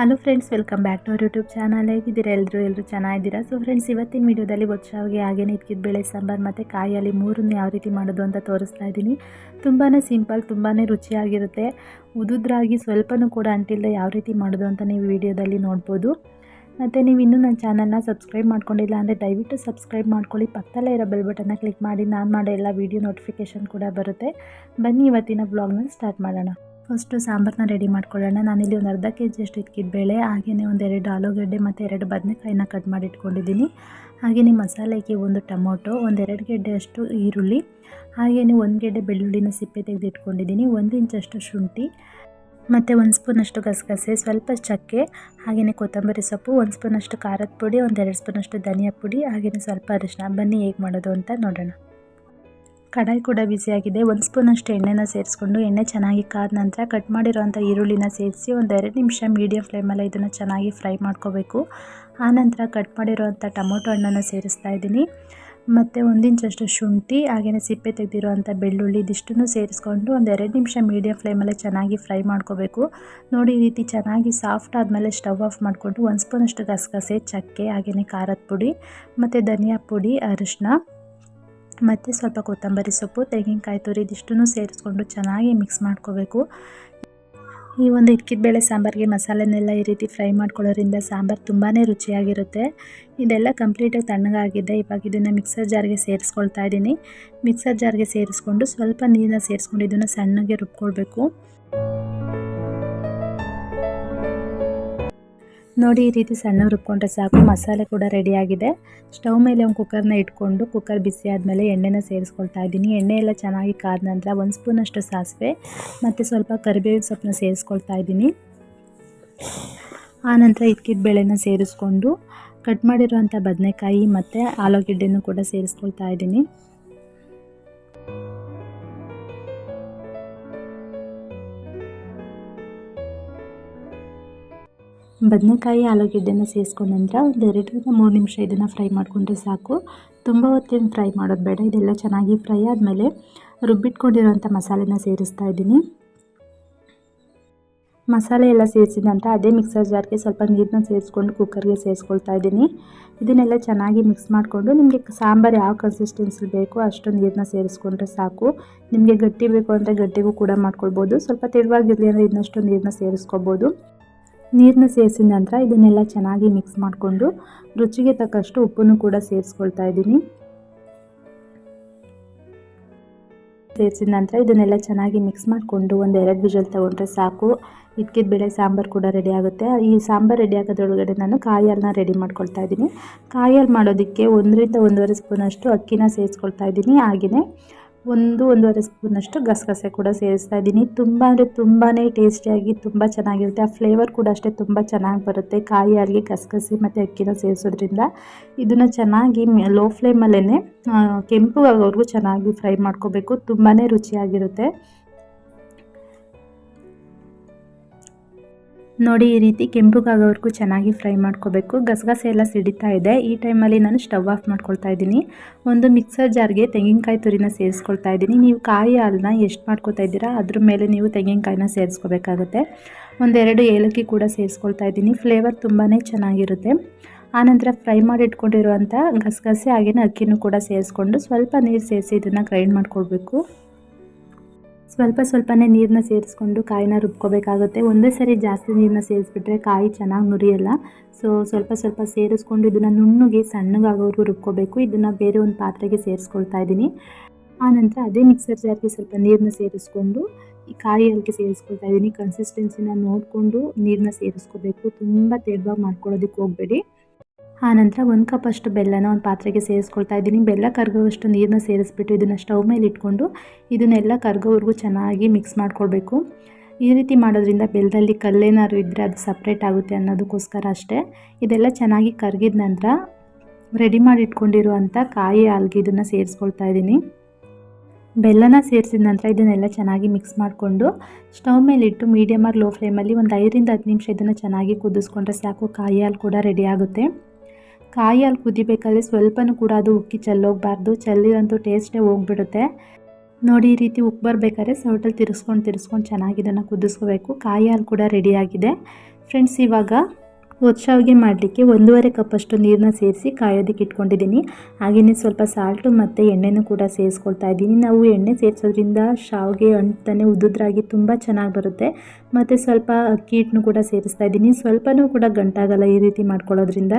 Hello friends welcome back to our YouTube channel ಹೇಗಿದ್ದೀರಾ? ಎಲ್ಲರೂ ಎಲ್ಲರೂ ಚೆನ್ನಾಗಿದ್ದೀರಾ? ಸೊ ಫ್ರೆಂಡ್ಸ್ ಇವತ್ತಿನ ವೀಡಿಯೋದಲ್ಲಿ ಗೊತ್ತಾಗಿ ಹಾಗೇನೆ ಇದ್ಕಿದ ಬೇಳೆ, ಸಾಂಬಾರು ಮತ್ತು ಕಾಯಿಯಲ್ಲಿ ಮೂರನ್ನು ಯಾವ ರೀತಿ ಮಾಡೋದು ಅಂತ ತೋರಿಸ್ತಾ ಇದ್ದೀನಿ. ತುಂಬಾ ಸಿಂಪಲ್ ತುಂಬಾ ರುಚಿಯಾಗಿರುತ್ತೆ. ಉದುದ್ರಾಗಿ ಸ್ವಲ್ಪನೂ ಕೂಡ ಅಂಟಿಲ್ಲದೆ ಯಾವ ರೀತಿ ಮಾಡೋದು ಅಂತ ನೀವು ವಿಡಿಯೋದಲ್ಲಿ ನೋಡ್ಬೋದು. ಮತ್ತು ನೀವು ಇನ್ನೂ ನನ್ನ ಚಾನಲ್ನ ಸಬ್ಸ್ಕ್ರೈಬ್ ಮಾಡ್ಕೊಂಡಿಲ್ಲ ಅಂದರೆ ದಯವಿಟ್ಟು ಸಬ್ಸ್ಕ್ರೈಬ್ ಮಾಡ್ಕೊಳ್ಳಿ. ಪಕ್ಕದಲ್ಲೇ ಇರೋ ಬೆಲ್ ಬಟನ್ನ ಕ್ಲಿಕ್ ಮಾಡಿ. ನಾನು ಮಾಡೋ ಎಲ್ಲ ವೀಡಿಯೋ ನೋಟಿಫಿಕೇಷನ್ ಕೂಡ ಬರುತ್ತೆ. ಬನ್ನಿ ಇವತ್ತಿನ ಬ್ಲಾಗ್ನ ಸ್ಟಾರ್ಟ್ ಮಾಡೋಣ. ಫಸ್ಟು ಸಾಂಬಾರನ್ನ ರೆಡಿ ಮಾಡ್ಕೊಳ್ಳೋಣ. ನಾನಿಲ್ಲಿ ಒಂದು ಅರ್ಧ ಕೆ ಜಿಯಷ್ಟು ಬೇಳೆ ಹಾಗೆಯೇ ಒಂದೆರಡು ಆಲೂಗಡ್ಡೆ ಮತ್ತು ಎರಡು ಬದನೆಕಾಯಿನ ಕಟ್ ಮಾಡಿ ಇಟ್ಕೊಂಡಿದ್ದೀನಿ ಹಾಗೆಯೇ ಮಸಾಲೆಗೆ ಒಂದು ಟೊಮೊಟೊ ಒಂದೆರಡು ಗೆಡ್ಡೆಯಷ್ಟು ಈರುಳ್ಳಿ ಹಾಗೆಯೇ ಒಂದು ಗೆಡ್ಡೆ ಬೆಳ್ಳುಳ್ಳಿನ ಸಿಪ್ಪೆ ತೆಗೆದು ಇಟ್ಕೊಂಡಿದ್ದೀನಿ ಒಂದು ಇಂಚಷ್ಟು ಶುಂಠಿ, ಮತ್ತು ಒಂದು ಸ್ಪೂನಷ್ಟು ಗಸಗಸೆ, ಸ್ವಲ್ಪ ಚಕ್ಕೆ ಹಾಗೆಯೇ ಕೊತ್ತಂಬರಿ ಸೊಪ್ಪು, ಒಂದು ಸ್ಪೂನಷ್ಟು ಖಾರದ ಪುಡಿ ಒಂದೆರಡು ಸ್ಪೂನಷ್ಟು ಧನಿಯಾ ಪುಡಿ ಹಾಗೆಯೇ ಸ್ವಲ್ಪ ಅರಿಶಿನ ಬನ್ನಿ ಹೇಗೆ ಮಾಡೋದು ಅಂತ ನೋಡೋಣ. ಕಡಾಯಿ ಕೂಡ ಬಿಸಿಯಾಗಿದೆ ಒಂದು ಸ್ಪೂನಷ್ಟು ಎಣ್ಣೆನ ಸೇರಿಸ್ಕೊಂಡು, ಎಣ್ಣೆ ಚೆನ್ನಾಗಿ ಕಾದ ನಂತರ ಕಟ್ ಮಾಡಿರೋವಂಥ ಈರುಳ್ಳಿನ ಸೇರಿಸಿ ಒಂದು ಎರಡು ನಿಮಿಷ ಮೀಡಿಯಂ ಫ್ಲೇಮಲ್ಲಿ ಇದನ್ನು ಚೆನ್ನಾಗಿ ಫ್ರೈ ಮಾಡ್ಕೋಬೇಕು. ಆನಂತರ ಕಟ್ ಮಾಡಿರೋವಂಥ ಟೊಮೊಟೊ ಹಣ್ಣನ್ನು ಸೇರಿಸ್ತಾ ಇದ್ದೀನಿ. ಮತ್ತು ಒಂದಿಂಚಷ್ಟು ಶುಂಠಿ ಹಾಗೆಯೇ ಸಿಪ್ಪೆ ತೆಗೆದಿರುವಂಥ ಬೆಳ್ಳುಳ್ಳಿ ಇದಿಷ್ಟನ್ನು ಸೇರಿಸ್ಕೊಂಡು ಒಂದು ಎರಡು ನಿಮಿಷ ಮೀಡಿಯಂ ಫ್ಲೇಮಲ್ಲಿ ಚೆನ್ನಾಗಿ ಫ್ರೈ ಮಾಡ್ಕೋಬೇಕು. ನೋಡಿ, ಈ ರೀತಿ ಚೆನ್ನಾಗಿ ಸಾಫ್ಟ್ ಆದಮೇಲೆ ಸ್ಟವ್ ಆಫ್ ಮಾಡಿಕೊಂಡು ಒಂದು ಸ್ಪೂನಷ್ಟು ಗಸಗಸೆ, ಚಕ್ಕೆ ಹಾಗೆಯೇ ಖಾರದ ಪುಡಿ, ಮತ್ತು ಧನಿಯಾ ಪುಡಿ ಅರಿಶಿನ ಮತ್ತು ಸ್ವಲ್ಪ ಕೊತ್ತಂಬರಿ ಸೊಪ್ಪು, ತೆಂಗಿನಕಾಯಿ ತುರಿ ಇದಿಷ್ಟನ್ನು ಸೇರಿಸ್ಕೊಂಡು ಚೆನ್ನಾಗಿ ಮಿಕ್ಸ್ ಮಾಡ್ಕೋಬೇಕು. ಈ ಒಂದು ಇಕ್ಕಿದ ಬೇಳೆ ಸಾಂಬಾರಿಗೆ ಮಸಾಲೆನೆಲ್ಲ ಈ ರೀತಿ ಫ್ರೈ ಮಾಡ್ಕೊಳ್ಳೋದ್ರಿಂದ ಸಾಂಬಾರು ತುಂಬಾ ರುಚಿಯಾಗಿರುತ್ತೆ. ಇದೆಲ್ಲ ಕಂಪ್ಲೀಟಾಗಿ ತಣ್ಣಗಾಗಿದೆ. ಇವಾಗ ಇದನ್ನು ಮಿಕ್ಸರ್ ಜಾರ್ಗೆ ಸೇರಿಸ್ಕೊಳ್ತಾ ಇದ್ದೀನಿ. ಮಿಕ್ಸರ್ ಜಾರ್ಗೆ ಸೇರಿಸ್ಕೊಂಡು ಸ್ವಲ್ಪ ನೀರನ್ನ ಸೇರಿಸ್ಕೊಂಡು ಇದನ್ನು ಸಣ್ಣಗೆ ರುಬ್ಕೊಳ್ಬೇಕು. ನೋಡಿ ಈ ರೀತಿ ಸಣ್ಣ ರುಬ್ಕೊಂಡ್ರೆ ಸಾಕು, ಮಸಾಲೆ ಕೂಡ ರೆಡಿಯಾಗಿದೆ ಸ್ಟವ್ ಮೇಲೆ ಒಂದು ಕುಕ್ಕರ್ನ ಇಟ್ಕೊಂಡು ಕುಕ್ಕರ್ ಬಿಸಿ ಆದಮೇಲೆ ಎಣ್ಣೆನ ಸೇರಿಸ್ಕೊಳ್ತಾ ಇದ್ದೀನಿ. ಎಣ್ಣೆ ಎಲ್ಲ ಚೆನ್ನಾಗಿ ಕಾದ ನಂತರ ಒಂದು ಸ್ಪೂನಷ್ಟು ಸಾಸಿವೆ ಮತ್ತು ಸ್ವಲ್ಪ ಕರಿಬೇವಿನ ಸೊಪ್ಪನ್ನ ಸೇರಿಸ್ಕೊಳ್ತಾ ಇದ್ದೀನಿ. ಆನಂತರ ಇದ್ಕಿದ ಬೇಳೆನ ಸೇರಿಸ್ಕೊಂಡು ಕಟ್ ಮಾಡಿರುವಂಥ ಬದನೆಕಾಯಿ ಮತ್ತು ಆಲೂಗಡ್ಡೆನೂ ಕೂಡ ಸೇರಿಸ್ಕೊಳ್ತಾ ಇದ್ದೀನಿ. ಬದನೆಕಾಯಿ ಆಲೂಗೆಡ್ಡೆನ ಸೇರಿಸ್ಕೊಂಡ ನಂತರ ಒಂದು ಎರಡರಿಂದ ಮೂರು ನಿಮಿಷ ಇದನ್ನು ಫ್ರೈ ಮಾಡಿಕೊಂಡ್ರೆ ಸಾಕು. ತುಂಬ ಹೊತ್ತೇನು ಫ್ರೈ ಮಾಡೋದು ಬೇಡ, ಇದೆಲ್ಲ ಚೆನ್ನಾಗಿ ಫ್ರೈ ಆದಮೇಲೆ ರುಬ್ಬಿಟ್ಕೊಂಡಿರೋಂಥ ಮಸಾಲೆನ ಸೇರಿಸ್ತಾ ಇದ್ದೀನಿ. ಮಸಾಲೆ ಎಲ್ಲ ಸೇರಿಸಿದ ನಂತರ ಅದೇ ಮಿಕ್ಸರ್ ಜಾರ್ಗೆ ಸ್ವಲ್ಪ ನೀರನ್ನ ಸೇರಿಸ್ಕೊಂಡು ಕುಕ್ಕರ್ಗೆ ಸೇರಿಸ್ಕೊಳ್ತಾ ಇದ್ದೀನಿ. ಇದನ್ನೆಲ್ಲ ಚೆನ್ನಾಗಿ ಮಿಕ್ಸ್ ಮಾಡಿಕೊಂಡು ನಿಮಗೆ ಸಾಂಬಾರು ಯಾವ ಕನ್ಸಿಸ್ಟೆನ್ಸಿ ಬೇಕೋ ಅಷ್ಟು ನೀರನ್ನ ಸೇರಿಸ್ಕೊಂಡ್ರೆ ಸಾಕು. ನಿಮಗೆ ಗಟ್ಟಿ ಬೇಕು ಅಂದರೆ ಗಟ್ಟಿಗೂ ಕೂಡ ಮಾಡ್ಕೊಳ್ಬೋದು, ಸ್ವಲ್ಪ ತೆಳುವಾಗಿರಲಿ ಅಂದರೆ ಇನ್ನಷ್ಟು ನೀರನ್ನ ಸೇರಿಸ್ಕೋಬೋದು ನೀರನ್ನ ಸೇರಿಸಿದ ನಂತರ ಇದನ್ನೆಲ್ಲ ಚೆನ್ನಾಗಿ ಮಿಕ್ಸ್ ಮಾಡಿಕೊಂಡು ರುಚಿಗೆ ತಕ್ಕಷ್ಟು ಉಪ್ಪನ್ನು ಕೂಡ ಸೇರಿಸ್ಕೊಳ್ತಾ ಇದ್ದೀನಿ. ಸೇರಿಸಿದ ನಂತರ ಇದನ್ನೆಲ್ಲ ಚೆನ್ನಾಗಿ ಮಿಕ್ಸ್ ಮಾಡಿಕೊಂಡು ಒಂದು ಎರಡು ವಿಜಲ್ ತೊಗೊಂಡ್ರೆ ಸಾಕು. ಇದಕ್ಕಿದ ಬೇಳೆ ಸಾಂಬಾರು ಕೂಡ ರೆಡಿ ಆಗುತ್ತೆ. ಈ ಸಾಂಬಾರು ರೆಡಿ ಆಗೋದ್ರೊಳಗಡೆ ನಾನು ಕಾಯಲ್ನ ರೆಡಿ ಮಾಡ್ಕೊಳ್ತಾ ಇದ್ದೀನಿ. ಕಾಯಲ್ಲಿ ಮಾಡೋದಕ್ಕೆ ಒಂದರಿಂದ ಒಂದೂವರೆ ಸ್ಪೂನಷ್ಟು ಅಕ್ಕಿನ ಸೇರಿಸ್ಕೊಳ್ತಾ ಇದ್ದೀನಿ. ಹಾಗೆಯೇ ಒಂದು ಒಂದೂವರೆ ಸ್ಪೂನಷ್ಟು ಗಸಗಸೆ ಕೂಡ ಸೇರಿಸ್ತಾ ಇದ್ದೀನಿ. ತುಂಬ ಅಂದರೆ ತುಂಬಾ ಟೇಸ್ಟಿಯಾಗಿ ತುಂಬ ಚೆನ್ನಾಗಿರುತ್ತೆ. ಆ ಫ್ಲೇವರ್ ಕೂಡ ಅಷ್ಟೇ ತುಂಬ ಚೆನ್ನಾಗಿ ಬರುತ್ತೆ. ಕಾಯಿ ಆಗಲಿ ಗಸಗಸೆ ಮತ್ತು ಅಕ್ಕಿನ ಸೇರಿಸೋದ್ರಿಂದ. ಇದನ್ನು ಚೆನ್ನಾಗಿ ಲೋ ಫ್ಲೇಮಲ್ಲೇ ಕೆಂಪು ಆಗೋವರೆಗೂ ಚೆನ್ನಾಗಿ ಫ್ರೈ ಮಾಡ್ಕೋಬೇಕು. ತುಂಬಾ ರುಚಿಯಾಗಿರುತ್ತೆ. ನೋಡಿ ಈ ರೀತಿ ಕೆಂಪುಗಾಗೋವರೆಗೂ ಚೆನ್ನಾಗಿ ಫ್ರೈ ಮಾಡ್ಕೋಬೇಕು. ಗಸಗಸೆ ಎಲ್ಲ ಸಿಡಿತಾ ಇದೆ. ಈ ಟೈಮಲ್ಲಿ ನಾನು ಸ್ಟವ್ ಆಫ್ ಮಾಡ್ಕೊಳ್ತಾ ಇದ್ದೀನಿ. ಒಂದು ಮಿಕ್ಸರ್ ಜಾರ್ಗೆ ತೆಂಗಿನಕಾಯಿ ತುರಿನ ಸೇರಿಸ್ಕೊಳ್ತಾ ಇದ್ದೀನಿ. ನೀವು ಕಾಯಿ ಹಾಲನ್ನ ಎಷ್ಟು ಮಾಡ್ಕೊತಾ ಇದ್ದೀರಾ ಅದ್ರ ಮೇಲೆ ನೀವು ತೆಂಗಿನಕಾಯಿನ ಸೇರಿಸ್ಕೋಬೇಕಾಗುತ್ತೆ. ಒಂದೆರಡು ಏಲಕ್ಕಿ ಕೂಡ ಸೇರಿಸ್ಕೊಳ್ತಾ ಇದ್ದೀನಿ. ಫ್ಲೇವರ್ ತುಂಬಾ ಚೆನ್ನಾಗಿರುತ್ತೆ. ಆನಂತರ ಫ್ರೈ ಮಾಡಿ ಇಟ್ಕೊಂಡಿರುವಂಥ ಗಸಗಸೆ ಹಾಗೆಯೇ ಅಕ್ಕಿನೂ ಕೂಡ ಸೇರಿಸ್ಕೊಂಡು ಸ್ವಲ್ಪ ನೀರು ಸೇರಿಸಿ ಇದನ್ನು ಗ್ರೈಂಡ್ ಮಾಡ್ಕೊಳ್ಬೇಕು. ಸ್ವಲ್ಪ ಸ್ವಲ್ಪನೇ ನೀರನ್ನ ಸೇರಿಸ್ಕೊಂಡು ಕಾಯಿನ ರುಬ್ಕೋಬೇಕಾಗುತ್ತೆ. ಒಂದೇ ಸರಿ ಜಾಸ್ತಿ ನೀರನ್ನ ಸೇರಿಸ್ಬಿಟ್ರೆ ಕಾಯಿ ಚೆನ್ನಾಗಿ ನುರಿಯಲ್ಲ. ಸೊ ಸ್ವಲ್ಪ ಸ್ವಲ್ಪ ಸೇರಿಸ್ಕೊಂಡು ಇದನ್ನು ನುಣ್ಣಗೆ ಸಣ್ಣಗಾಗೋವರೆಗೂ ರುಬ್ಕೋಬೇಕು. ಇದನ್ನು ಬೇರೆ ಒಂದು ಪಾತ್ರೆಗೆ ಸೇರಿಸ್ಕೊಳ್ತಾ ಇದ್ದೀನಿ. ಆನಂತರ ಅದೇ ಮಿಕ್ಸರ್ ಜಾರಿಗೆ ಸ್ವಲ್ಪ ನೀರನ್ನ ಸೇರಿಸ್ಕೊಂಡು ಈ ಕಾಯಿ ಅಲ್ಲಿಗೆ ಸೇರಿಸ್ಕೊಳ್ತಾ ಇದ್ದೀನಿ. ಕನ್ಸಿಸ್ಟೆನ್ಸಿನ ನೋಡಿಕೊಂಡು ನೀರನ್ನ ಸೇರಿಸ್ಕೋಬೇಕು. ತುಂಬ ತೆಳುವಾಗಿ ಮಾಡ್ಕೊಳ್ಳೋದಕ್ಕೆ ಹೋಗಬೇಡಿ. ಆನಂತರ ಒಂದು ಕಪ್ ಅಷ್ಟು ಬೆಲ್ಲನ ಒಂದು ಪಾತ್ರೆಗೆ ಸೇರಿಸ್ಕೊಳ್ತಾ ಇದ್ದೀನಿ. ಬೆಲ್ಲ ಕರ್ಗೋವಷ್ಟು ನೀರನ್ನ ಸೇರಿಸ್ಬಿಟ್ಟು ಇದನ್ನು ಸ್ಟವ್ ಮೇಲೆ ಇಟ್ಕೊಂಡು ಇದನ್ನೆಲ್ಲ ಕರ್ಗೋವರೆಗೂ ಚೆನ್ನಾಗಿ ಮಿಕ್ಸ್ ಮಾಡ್ಕೊಳ್ಬೇಕು. ಈ ರೀತಿ ಮಾಡೋದ್ರಿಂದ ಬೆಲ್ಲದಲ್ಲಿ ಕಲ್ಲೇನಾದ್ರು ಇದ್ದರೆ ಅದು ಸಪ್ರೇಟ್ ಆಗುತ್ತೆ ಅನ್ನೋದಕ್ಕೋಸ್ಕರ ಅಷ್ಟೇ. ಇದೆಲ್ಲ ಚೆನ್ನಾಗಿ ಕರಗಿದ ನಂತರ ರೆಡಿ ಮಾಡಿ ಇಟ್ಕೊಂಡಿರುವಂಥ ಕಾಯಿ ಹಾಲ್ಗೆ ಇದನ್ನು ಸೇರಿಸ್ಕೊಳ್ತಾ ಇದ್ದೀನಿ. ಬೆಲ್ಲನ ಸೇರಿಸಿದ ನಂತರ ಇದನ್ನೆಲ್ಲ ಚೆನ್ನಾಗಿ ಮಿಕ್ಸ್ ಮಾಡಿಕೊಂಡು ಸ್ಟವ್ ಮೇಲಿಟ್ಟು ಮೀಡಿಯಮ್ ಆರ್ ಲೋ ಫ್ಲೇಮಲ್ಲಿ ಒಂದು ಐದರಿಂದ ಹತ್ತು ನಿಮಿಷ ಇದನ್ನು ಚೆನ್ನಾಗಿ ಕುದಿಸ್ಕೊಂಡ್ರೆ ಸಾಕು. ಕಾಯಿ ಹಾಲು ಕೂಡ ರೆಡಿ ಆಗುತ್ತೆ. ಕಾಯಿ ಹಾಲು ಕುದಿಬೇಕಾದ್ರೆ ಸ್ವಲ್ಪನೂ ಕೂಡ ಅದು ಉಕ್ಕಿ ಚೆಲ್ಲೋಗ್ಬಾರ್ದು. ಚೆಲ್ಲಿರಂತೂ ಟೇಸ್ಟೇ ಹೋಗ್ಬಿಡುತ್ತೆ. ನೋಡಿ ಈ ರೀತಿ ಉಪ್ಪು ಬರಬೇಕಾದ್ರೆ ಸೌಟಲ್ಲಿ ತಿರ್ಸ್ಕೊಂಡು ತಿರ್ಸ್ಕೊಂಡು ಚೆನ್ನಾಗಿ ಇದನ್ನು ಕುದಿಸ್ಕೋಬೇಕು. ಕಾಯಿ ಹಾಲು ಕೂಡ ರೆಡಿಯಾಗಿದೆ ಫ್ರೆಂಡ್ಸ್ ಇವಾಗ ಒಚ್ಚಾವಿಗೆ ಮಾಡಲಿಕ್ಕೆ ಒಂದೂವರೆ ಕಪ್ಪಷ್ಟು ನೀರನ್ನ ಸೇರಿಸಿ ಕಾಯೋದಕ್ಕೆ ಇಟ್ಕೊಂಡಿದ್ದೀನಿ. ಹಾಗೆಯೇ ಸ್ವಲ್ಪ ಸಾಲ್ಟು ಮತ್ತು ಎಣ್ಣೆನೂ ಕೂಡ ಸೇರಿಸ್ಕೊಳ್ತಾ ಇದ್ದೀನಿ. ನಾವು ಎಣ್ಣೆ ಸೇರಿಸೋದ್ರಿಂದ ಶಾವಿಗೆ ಅಂತಾನೆ ಉದ್ದುದ್ರಾಗಿ ತುಂಬ ಚೆನ್ನಾಗಿ ಬರುತ್ತೆ. ಮತ್ತು ಸ್ವಲ್ಪ ಅಕ್ಕಿ ಹಿಟ್ಟನ್ನು ಕೂಡ ಸೇರಿಸ್ತಾ ಇದ್ದೀನಿ. ಸ್ವಲ್ಪನೂ ಕೂಡ ಗಂಟಾಗಲ್ಲ ಈ ರೀತಿ ಮಾಡ್ಕೊಳ್ಳೋದ್ರಿಂದ.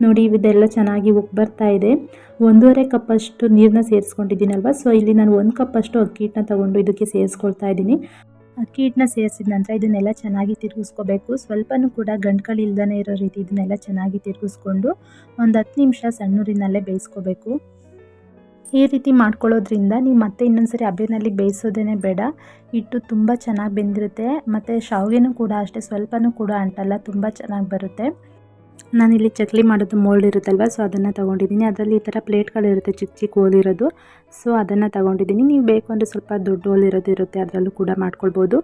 ನೋಡಿ, ಇದೆಲ್ಲ ಚೆನ್ನಾಗಿ ಉಪ್ಪು ಬರ್ತಾ ಇದೆ. ಒಂದೂವರೆ ಕಪ್ಪಷ್ಟು ನೀರನ್ನ ಸೇರಿಸ್ಕೊಂಡಿದ್ದೀನಲ್ವ? ಸೊ, ಇಲ್ಲಿ ನಾನು ಒಂದು ಕಪ್ಪಷ್ಟು ಅಕ್ಕಿ ಹಿಟ್ಟನ್ನ ತೊಗೊಂಡು ಇದಕ್ಕೆ ಸೇರಿಸ್ಕೊಳ್ತಾ ಇದ್ದೀನಿ. ಅಕ್ಕಿ ಹಿಟ್ಟನ್ನ ಸೇರಿಸಿದ ನಂತರ ಇದನ್ನೆಲ್ಲ ಚೆನ್ನಾಗಿ ತಿರುಗಿಸ್ಕೋಬೇಕು. ಸ್ವಲ್ಪನೂ ಕೂಡ ಗಂಟ್ಗಳಿಲ್ದೇ ಇರೋ ರೀತಿ ಇದನ್ನೆಲ್ಲ ಚೆನ್ನಾಗಿ ತಿರುಗಿಸ್ಕೊಂಡು ಒಂದು ಹತ್ತು ನಿಮಿಷ ಸಣ್ಣೂರಿನಲ್ಲೇ ಬೇಯಿಸ್ಕೋಬೇಕು. ಈ ರೀತಿ ಮಾಡ್ಕೊಳ್ಳೋದ್ರಿಂದ ನೀವು ಮತ್ತೆ ಇನ್ನೊಂದ್ಸರಿ ಹಬ್ಬೆನಲ್ಲಿ ಬೇಯಿಸೋದೇ ಬೇಡ. ಹಿಟ್ಟು ತುಂಬ ಚೆನ್ನಾಗಿ ಬೆಂದಿರುತ್ತೆ. ಮತ್ತು ಶಾವಿಗೆನೂ ಕೂಡ ಅಷ್ಟೇ, ಸ್ವಲ್ಪನೂ ಕೂಡ ಅಂಟಲ್ಲ, ತುಂಬ ಚೆನ್ನಾಗಿ ಬರುತ್ತೆ. ನಾನಿಲ್ಲಿ ಚಕ್ಲಿ ಮಾಡೋದು ಮೋಲ್ಡ್ ಇರುತ್ತಲ್ವ ಸೊ ಅದನ್ನು ತೊಗೊಂಡಿದ್ದೀನಿ. ಅದರಲ್ಲಿ ಈ ಥರ ಪ್ಲೇಟ್ಗಳಿರುತ್ತೆ ಚಿಕ್ಕ ಚಿಕ್ಕ ಹೋಲಿರೋದು. ಸೊ ಅದನ್ನು ತೊಗೊಂಡಿದ್ದೀನಿ. ನೀವು ಬೇಕು ಅಂದರೆ ಸ್ವಲ್ಪ ದೊಡ್ಡ ಹೋಲಿರೋದು ಇರುತ್ತೆ, ಅದರಲ್ಲೂ ಕೂಡ ಮಾಡ್ಕೊಳ್ಬೋದು.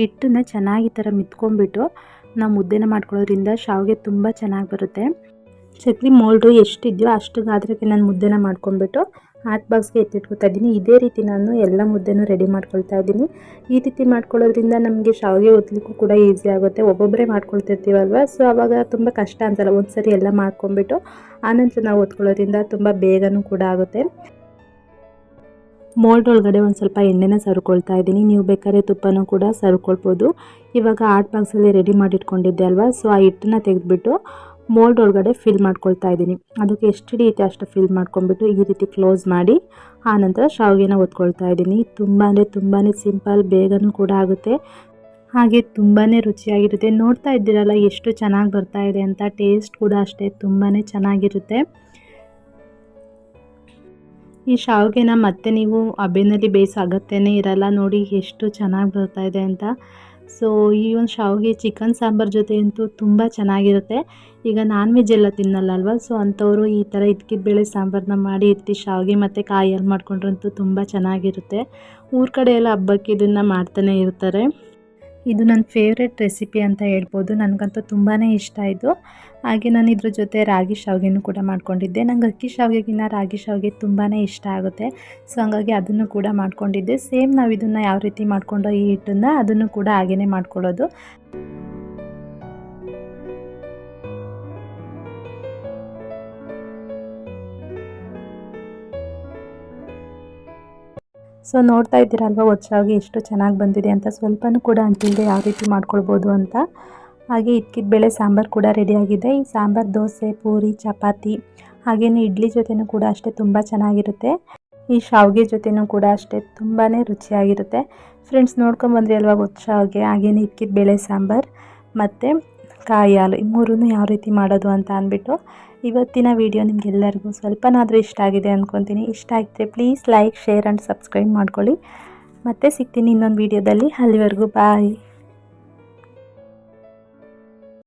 ಹಿಟ್ಟನ್ನ ಚೆನ್ನಾಗಿ ಈ ಥರ ಮಿತ್ಕೊಂಡ್ಬಿಟ್ಟು ನಾವು ಮುದ್ದೆನ ಮಾಡ್ಕೊಳ್ಳೋದ್ರಿಂದ ಶಾವಿಗೆ ತುಂಬ ಚೆನ್ನಾಗಿ ಬರುತ್ತೆ. ಚಕ್ಲಿ ಮೋಲ್ಡು ಎಷ್ಟಿದೆಯೋ ಅಷ್ಟು ಗಾತ್ರಕ್ಕೆ ನಾನು ಮುದ್ದೆನ ಮಾಡ್ಕೊಂಡ್ಬಿಟ್ಟು ಹಾಟ್ ಬಾಕ್ಸ್ಗೆ ಎತ್ತಿಟ್ಕೊತಾ ಇದ್ದೀನಿ. ಇದೇ ರೀತಿ ನಾನು ಎಲ್ಲ ಮುದ್ದೆನೂ ರೆಡಿ ಮಾಡ್ಕೊಳ್ತಾ ಇದ್ದೀನಿ. ಈ ರೀತಿ ಮಾಡ್ಕೊಳ್ಳೋದ್ರಿಂದ ನಮಗೆ ಶಾವಿಗೆ ಒತ್ತಲಿಕ್ಕೂ ಕೂಡ ಈಸಿ ಆಗುತ್ತೆ. ಒಬ್ಬೊಬ್ಬರೇ ಮಾಡ್ಕೊಳ್ತಿರ್ತೀವಲ್ವ? ಸೊ ಆವಾಗ ತುಂಬ ಕಷ್ಟ ಅನ್ಸಲ್ಲ ಒಂದು ಸರಿ ಎಲ್ಲ ಮಾಡ್ಕೊಂಬಿಟ್ಟು ಆನಂತರ ನಾವು ಒತ್ಕೊಳ್ಳೋದ್ರಿಂದ ತುಂಬ ಬೇಗನೂ ಕೂಡ ಆಗುತ್ತೆ. ಮೋಲ್ಡ್ ಒಳಗಡೆ ಒಂದು ಸ್ವಲ್ಪ ಎಣ್ಣೆನ ಸರ್ಕೊಳ್ತಾ ಇದ್ದೀನಿ. ನೀವು ಬೇಕಾದ್ರೆ ತುಪ್ಪನೂ ಕೂಡ ಸರ್ಕೊಳ್ಬೋದು. ಇವಾಗ ಆರ್ಟ್ ಬಾಕ್ಸಲ್ಲಿ ರೆಡಿ ಮಾಡಿಟ್ಕೊಂಡಿದ್ದೆ ಅಲ್ವಾ? ಸೊ ಆ ಹಿಟ್ಟನ್ನ ತೆಗೆದುಬಿಟ್ಟು ಮೋಲ್ಡ್ ಒಳಗಡೆ ಫಿಲ್ ಮಾಡ್ಕೊಳ್ತಾ ಇದ್ದೀನಿ. ಅದಕ್ಕೆ ಎಷ್ಟು ಹಿಡಿಯುತ್ತೆ ಅಷ್ಟು ಫಿಲ್ ಮಾಡ್ಕೊಂಡ್ಬಿಟ್ಟು ಈ ರೀತಿ ಕ್ಲೋಸ್ ಮಾಡಿ ಆನಂತರ ಶಾವಿಗೆನ ಒತ್ಕೊಳ್ತಾ ಇದ್ದೀನಿ. ತುಂಬ ಅಂದರೆ ತುಂಬಾ ಸಿಂಪಲ್ ಬೇಗನೂ ಕೂಡ ಆಗುತ್ತೆ. ಹಾಗೆ ತುಂಬಾ ರುಚಿಯಾಗಿರುತ್ತೆ. ನೋಡ್ತಾ ಇದ್ದೀರಲ್ಲ ಎಷ್ಟು ಚೆನ್ನಾಗಿ ಬರ್ತಾ ಇದೆ ಅಂತ ಟೇಸ್ಟ್ ಕೂಡ ಅಷ್ಟೇ ತುಂಬಾ ಚೆನ್ನಾಗಿರುತ್ತೆ. ಈ ಶಾವಿಗೆನ ಮತ್ತೆ ನೀವು ಹಬೆನಲ್ಲಿ ಬೇಯಿಸೋ ಅಗತ್ಯನೇ ಇರಲ್ಲ ನೋಡಿ ಎಷ್ಟು ಚೆನ್ನಾಗಿ ಬರ್ತಾ ಇದೆ ಅಂತ. ಸೊ ಈ ಒಂದು ಶಾವಿಗೆ ಚಿಕನ್ ಸಾಂಬಾರ್ ಜೊತೆ ಅಂತೂ ತುಂಬ ಚೆನ್ನಾಗಿರುತ್ತೆ. ಈಗ ನಾನ್ ವೆಜ್ ಎಲ್ಲ ತಿನ್ನಲ್ಲ ಅಲ್ವಾ ಸೊ ಅಂಥವರು ಈ ಥರ ಇದ್ಕಿದ ಬೇಳೆ ಸಾಂಬಾರನ್ನ ಮಾಡಿ ಇರ್ತಿ ಶಾವಿಗೆ ಮತ್ತು ಕಾಯಲ್ಲಿ ಮಾಡ್ಕೊಂಡ್ರಂತೂ ತುಂಬ ಚೆನ್ನಾಗಿರುತ್ತೆ. ಊರ ಕಡೆ ಎಲ್ಲ ಹಬ್ಬಕ್ಕೆ ಇದನ್ನು ಮಾಡ್ತಾನೆ ಇರ್ತಾರೆ. ಇದು ನನ್ನ ಫೇವ್ರೆಟ್ ರೆಸಿಪಿ ಅಂತ ಹೇಳ್ಬೋದು. ನನಗಂತೂ ತುಂಬಾ ಇಷ್ಟ ಇದು. ಹಾಗೆ ನಾನು ಇದ್ರ ಜೊತೆ ರಾಗಿ ಶಾವಿಗೆನೂ ಕೂಡ ಮಾಡ್ಕೊಂಡಿದ್ದೆ. ನಂಗೆ ಅಕ್ಕಿ ಶಾವಿಗೆಗಿನ್ನ ರಾಗಿ ಶಾವಿಗೆ ತುಂಬಾ ಇಷ್ಟ ಆಗುತ್ತೆ. ಸೊ ಹಂಗಾಗಿ ಅದನ್ನು ಕೂಡ ಮಾಡ್ಕೊಂಡಿದ್ದೆ. ಸೇಮ್ ನಾವು ಇದನ್ನು ಯಾವ ರೀತಿ ಮಾಡ್ಕೊಂಡೋ ಈ ಹಿಟ್ಟನ್ನು ಅದನ್ನು ಕೂಡ ಹಾಗೆಯೇ ಮಾಡ್ಕೊಳ್ಳೋದು. ಸೊ ನೋಡ್ತಾ ಇದ್ದೀರಲ್ವ ಒಚ್ಚಾಗಿ ಎಷ್ಟು ಚೆನ್ನಾಗಿ ಬಂದಿದೆ ಅಂತ. ಸ್ವಲ್ಪನೂ ಕೂಡ ಅಂಟಿಲ್ಲದೆ ಯಾವ ರೀತಿ ಮಾಡ್ಕೊಳ್ಬೋದು ಅಂತ. ಹಾಗೆ ಇಕ್ಕಿದ ಬೇಳೆ ಸಾಂಬಾರು ಕೂಡ ರೆಡಿಯಾಗಿದೆ ಈ ಸಾಂಬಾರು ದೋಸೆ, ಪೂರಿ, ಚಪಾತಿ ಹಾಗೆಯೇ ಇಡ್ಲಿ ಜೊತೆನೂ ಕೂಡ ಅಷ್ಟೇ ತುಂಬ ಚೆನ್ನಾಗಿರುತ್ತೆ. ಈ ಶಾವಿಗೆ ಜೊತೆನೂ ಕೂಡ ಅಷ್ಟೇ ತುಂಬಾ ರುಚಿಯಾಗಿರುತ್ತೆ. ಫ್ರೆಂಡ್ಸ್ ನೋಡ್ಕೊಂಬಂದ್ರಿ ಅಲ್ವಾ ಗೊತ್ತು ಶಾವಿಗೆ ಹಾಗೇನೆ ಇಕ್ಕಿದ ಬೇಳೆ ಸಾಂಬಾರು. ಮತ್ತು ಕಾಯಿ ಹಾಲು, ಈ ಮೂರೂ ಯಾವ ರೀತಿ ಮಾಡೋದು ಅಂತ ಅಂದ್ಬಿಟ್ಟು ಇವತ್ತಿನ ವಿಡಿಯೋ ನಿಮಗೆಲ್ಲರಿಗೂ ಸ್ವಲ್ಪನಾದರೂ ಇಷ್ಟ ಆಗಿದೆ ಅಂದ್ಕೊತೀನಿ ಇಷ್ಟ ಆಗಿದ್ರೆ please like share and subscribe ಮಾಡ್ಕೊಳ್ಳಿ. ಮತ್ತೆ ಸಿಗ್ತೀನಿ ಇನ್ನೊಂದು ವೀಡಿಯೋದಲ್ಲಿ. ಅಲ್ಲಿವರೆಗೂ ಬಾಯ್